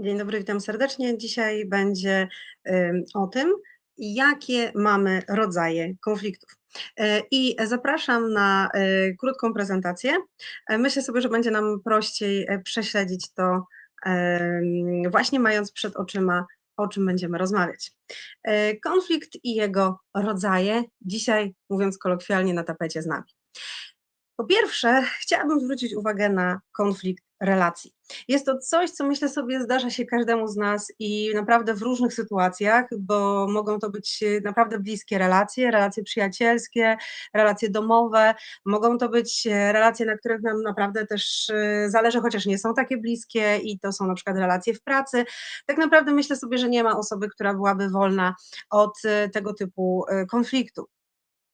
Dzień dobry, witam serdecznie. Dzisiaj będzie o tym, jakie mamy rodzaje konfliktów. E, I zapraszam na e, krótką prezentację. E, Myślę sobie, że będzie nam prościej prześledzić to, właśnie mając przed oczyma, o czym będziemy rozmawiać. Konflikt i jego rodzaje, dzisiaj mówiąc kolokwialnie, na tapecie z nami. Po pierwsze, chciałabym zwrócić uwagę na konflikt relacji. Jest to coś, co myślę sobie zdarza się każdemu z nas i naprawdę w różnych sytuacjach, bo mogą to być e, naprawdę bliskie relacje, relacje przyjacielskie, relacje domowe, mogą to być e, relacje, na których nam naprawdę też e, zależy, chociaż nie są takie bliskie i to są na przykład relacje w pracy. Tak naprawdę myślę sobie, że nie ma osoby, która byłaby wolna od tego typu konfliktu.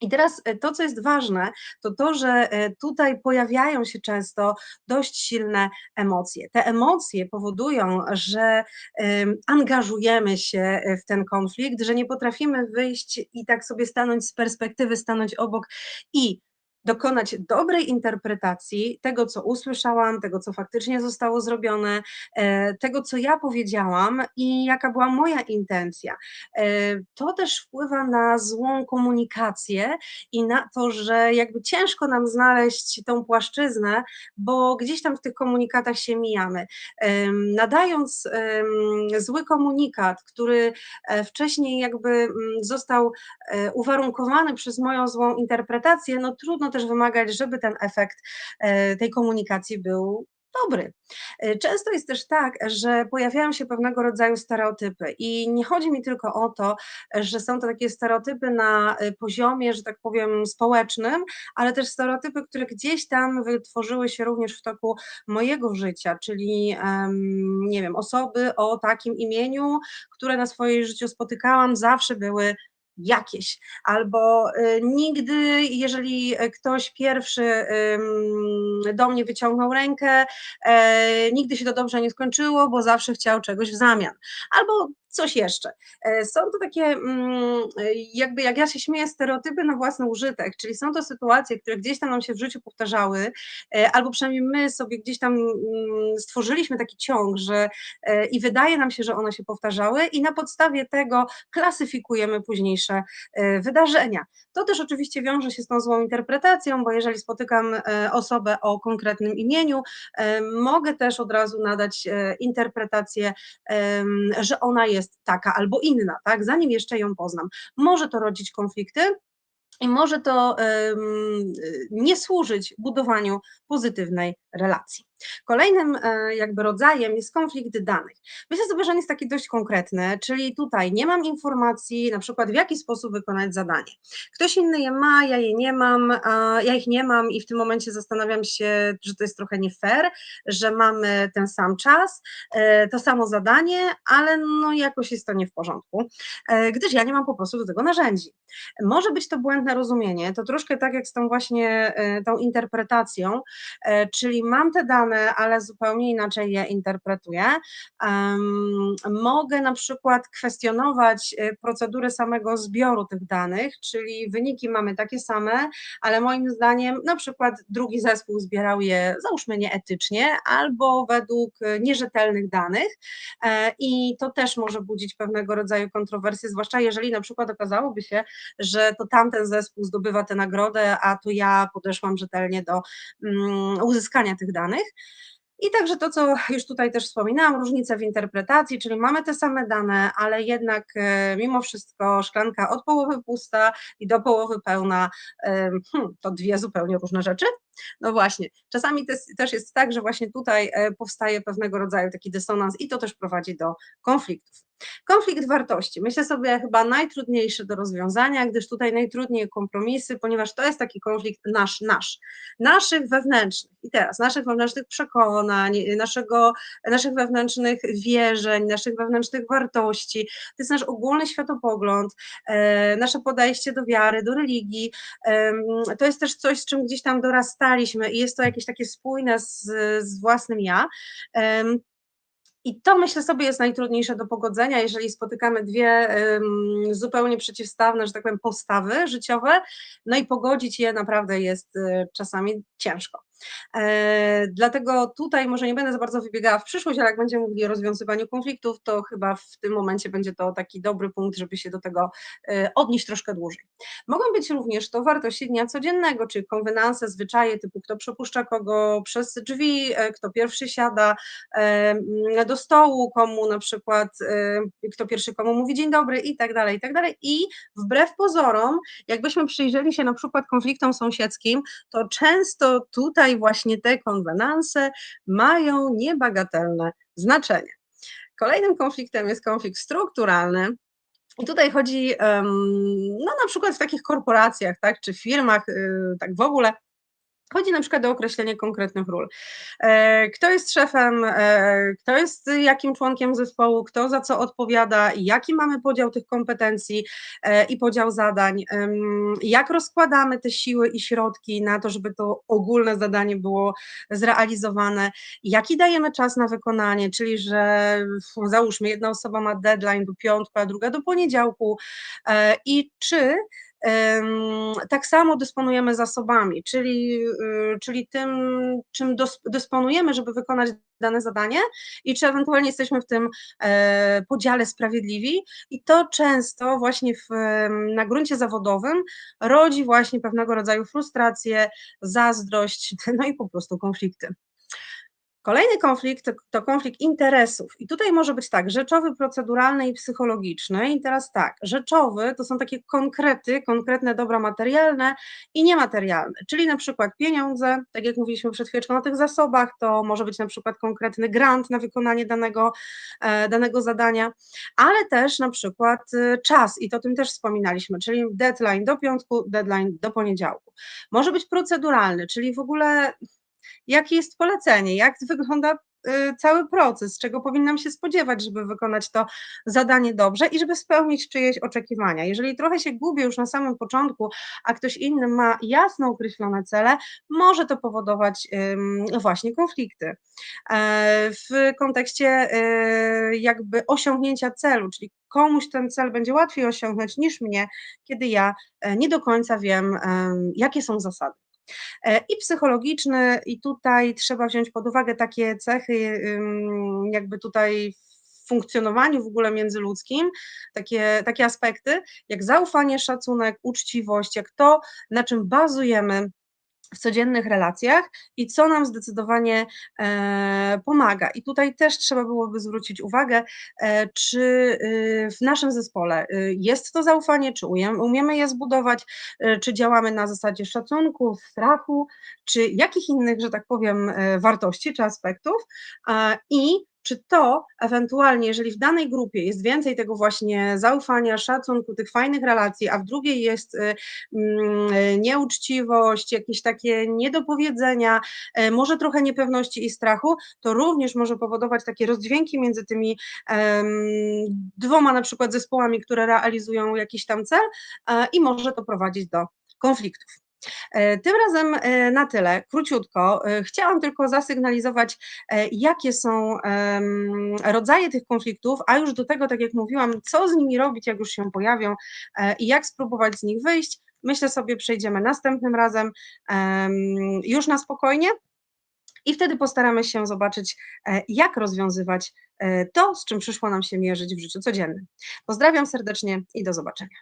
I teraz e, to, co jest ważne, to to, że e, tutaj pojawiają się często dość silne emocje. Te emocje powodują, że em, angażujemy się e, w ten konflikt, że nie potrafimy wyjść i tak sobie stanąć z perspektywy, stanąć obok i dokonać dobrej interpretacji tego, co usłyszałam, tego, co faktycznie zostało zrobione, e, tego, co ja powiedziałam i jaka była moja intencja. E, To też wpływa na złą komunikację i na to, że jakby ciężko nam znaleźć tą płaszczyznę, bo gdzieś tam w tych komunikatach się mijamy. Em, Nadając zły komunikat, który e, wcześniej jakby mm, został e, uwarunkowany przez moją złą interpretację, no trudno też wymagać, żeby ten efekt e, tej komunikacji był dobry. E, Często jest też tak, że pojawiają się pewnego rodzaju stereotypy i nie chodzi mi tylko o to, że są to takie stereotypy na e, poziomie, że tak powiem, społecznym, ale też stereotypy, które gdzieś tam wytworzyły się również w toku mojego życia, czyli nie wiem, osoby o takim imieniu, które na swoim życiu spotykałam, zawsze były jakieś, albo y, nigdy, jeżeli e, ktoś pierwszy do mnie wyciągnął rękę, e, nigdy się to dobrze nie skończyło, bo zawsze chciał czegoś w zamian, albo coś jeszcze. E, Są to takie, mm, e, jakby jak ja się śmieję, stereotypy na własny użytek, czyli są to sytuacje, które gdzieś tam nam się w życiu powtarzały, e, albo przynajmniej my sobie gdzieś tam mm, stworzyliśmy taki ciąg, że i wydaje nam się, że one się powtarzały, i na podstawie tego klasyfikujemy późniejsze wydarzenia. To też oczywiście wiąże się z tą złą interpretacją, bo jeżeli spotykam osobę o konkretnym imieniu, mogę też od razu nadać interpretację, że ona jest taka albo inna, tak, zanim jeszcze ją poznam. Może to rodzić konflikty, i może to y, nie służyć budowaniu pozytywnej relacji. Kolejnym e, jakby rodzajem jest konflikt danych. Myślę sobie, że on jest taki dość konkretny, czyli tutaj nie mam informacji, na przykład w jaki sposób wykonać zadanie. Ktoś inny je ma, ja je nie mam, ja ich nie mam i w tym momencie zastanawiam się, że to jest trochę nie fair, że mamy ten sam czas, e, to samo zadanie, ale no jakoś jest to nie w porządku, e, gdyż ja nie mam po prostu do tego narzędzi. Może być to błędne rozumienie, to troszkę tak jak z tą właśnie tą interpretacją, czyli mam te dane, ale zupełnie inaczej je interpretuję. Mogę na przykład kwestionować e, procedurę samego zbioru tych danych, czyli wyniki mamy takie same, ale moim zdaniem na przykład drugi zespół zbierał je załóżmy nieetycznie albo według nierzetelnych danych e, i to też może budzić pewnego rodzaju kontrowersje, zwłaszcza jeżeli na przykład okazałoby się, że to tamten zespół zdobywa tę nagrodę, a tu ja podeszłam rzetelnie do mm, uzyskania tych danych. I także to, co już tutaj też wspominałam, różnice w interpretacji, czyli mamy te same dane, ale jednak e, mimo wszystko szklanka od połowy pusta i do połowy pełna, em, hmm, to dwie zupełnie różne rzeczy. No właśnie, czasami też, jest tak, że właśnie tutaj e, powstaje pewnego rodzaju taki dysonans i to też prowadzi do konfliktów. Konflikt wartości. Myślę sobie chyba najtrudniejszy do rozwiązania, gdyż tutaj najtrudniej kompromisy, ponieważ to jest taki konflikt nasz, nasz, naszych wewnętrznych. I teraz naszych wewnętrznych przekonań, naszego, naszych wewnętrznych wierzeń, naszych wewnętrznych wartości. To jest nasz ogólny światopogląd, e, nasze podejście do wiary, do religii. To jest też coś, z czym gdzieś tam dorastaliśmy i jest to jakieś takie spójne z, z własnym ja. I to myślę sobie jest najtrudniejsze do pogodzenia, jeżeli spotykamy dwie ym, zupełnie przeciwstawne, że tak powiem, postawy życiowe, no i pogodzić je naprawdę jest y, czasami ciężko. Eee, dlatego tutaj może nie będę za bardzo wybiegała w przyszłość, ale jak będziemy mówili o rozwiązywaniu konfliktów, to chyba w tym momencie będzie to taki dobry punkt, żeby się do tego e, odnieść troszkę dłużej. Mogą być również to wartości dnia codziennego, czyli konwenanse, zwyczaje typu kto przepuszcza kogo przez drzwi, e, kto pierwszy siada e, do stołu, komu na przykład, kto pierwszy komu mówi dzień dobry i tak dalej, i tak dalej. I wbrew pozorom, jakbyśmy przyjrzeli się na przykład konfliktom sąsiedzkim, to często tutaj właśnie te konwenanse mają niebagatelne znaczenie. Kolejnym konfliktem jest konflikt strukturalny. I tutaj chodzi, no na przykład w takich korporacjach, tak, czy firmach, y, tak w ogóle, Chodzi na przykład o określenie konkretnych ról. E, kto jest szefem, e, kto jest jakim członkiem zespołu, kto za co odpowiada, jaki mamy podział tych kompetencji e, i podział zadań, jak rozkładamy te siły i środki na to, żeby to ogólne zadanie było zrealizowane, jaki dajemy czas na wykonanie, czyli że załóżmy jedna osoba ma deadline do piątku, a druga do poniedziałku. I czy tak samo dysponujemy zasobami, czyli, y, czyli tym, czym dysponujemy, żeby wykonać dane zadanie i czy ewentualnie jesteśmy w tym e, podziale sprawiedliwi i to często właśnie w, na gruncie zawodowym rodzi właśnie pewnego rodzaju frustrację, zazdrość, no i po prostu konflikty. Kolejny konflikt to konflikt interesów. I tutaj może być tak, rzeczowy, proceduralny i psychologiczny. I teraz tak, rzeczowy to są takie konkrety, konkretne dobra materialne i niematerialne, czyli na przykład pieniądze, tak jak mówiliśmy przed chwileczką o tych zasobach, to może być na przykład konkretny grant na wykonanie danego, e, danego zadania, ale też na przykład e, czas i to o tym też wspominaliśmy, czyli deadline do piątku, deadline do poniedziałku. Może być proceduralny, czyli w ogóle jakie jest polecenie, jak wygląda y, cały proces, czego powinnam się spodziewać, żeby wykonać to zadanie dobrze i żeby spełnić czyjeś oczekiwania. Jeżeli trochę się gubię już na samym początku, a ktoś inny ma jasno określone cele, może to powodować właśnie konflikty. E, w kontekście e, jakby osiągnięcia celu, czyli komuś ten cel będzie łatwiej osiągnąć niż mnie, kiedy ja e, nie do końca wiem, jakie są zasady. E, i psychologiczny, i tutaj trzeba wziąć pod uwagę takie cechy, jakby tutaj funkcjonowaniu w ogóle międzyludzkim, takie, takie aspekty, jak zaufanie, szacunek, uczciwość, jak to, na czym bazujemy w codziennych relacjach i co nam zdecydowanie e, pomaga. I tutaj też trzeba byłoby zwrócić uwagę, e, czy y, w naszym zespole y, jest to zaufanie, czy umiemy je zbudować, e, czy działamy na zasadzie szacunku, strachu, czy jakich innych, że tak powiem, e, wartości czy aspektów. I czy to ewentualnie, jeżeli w danej grupie jest więcej tego właśnie zaufania, szacunku, tych fajnych relacji, a w drugiej jest y, mm, nieuczciwość, jakieś takie niedopowiedzenia, e, może trochę niepewności i strachu, to również może powodować takie rozdźwięki między tymi dwoma na przykład zespołami, które realizują jakiś tam cel e, i może to prowadzić do konfliktów. E, tym razem e, na tyle, króciutko. E, chciałam tylko zasygnalizować, jakie są rodzaje tych konfliktów, a już do tego, tak jak mówiłam, co z nimi robić, jak już się pojawią i jak spróbować z nich wyjść. Myślę sobie, przejdziemy następnym razem już na spokojnie. I wtedy postaramy się zobaczyć, jak rozwiązywać to, z czym przyszło nam się mierzyć w życiu codziennym. Pozdrawiam serdecznie i do zobaczenia.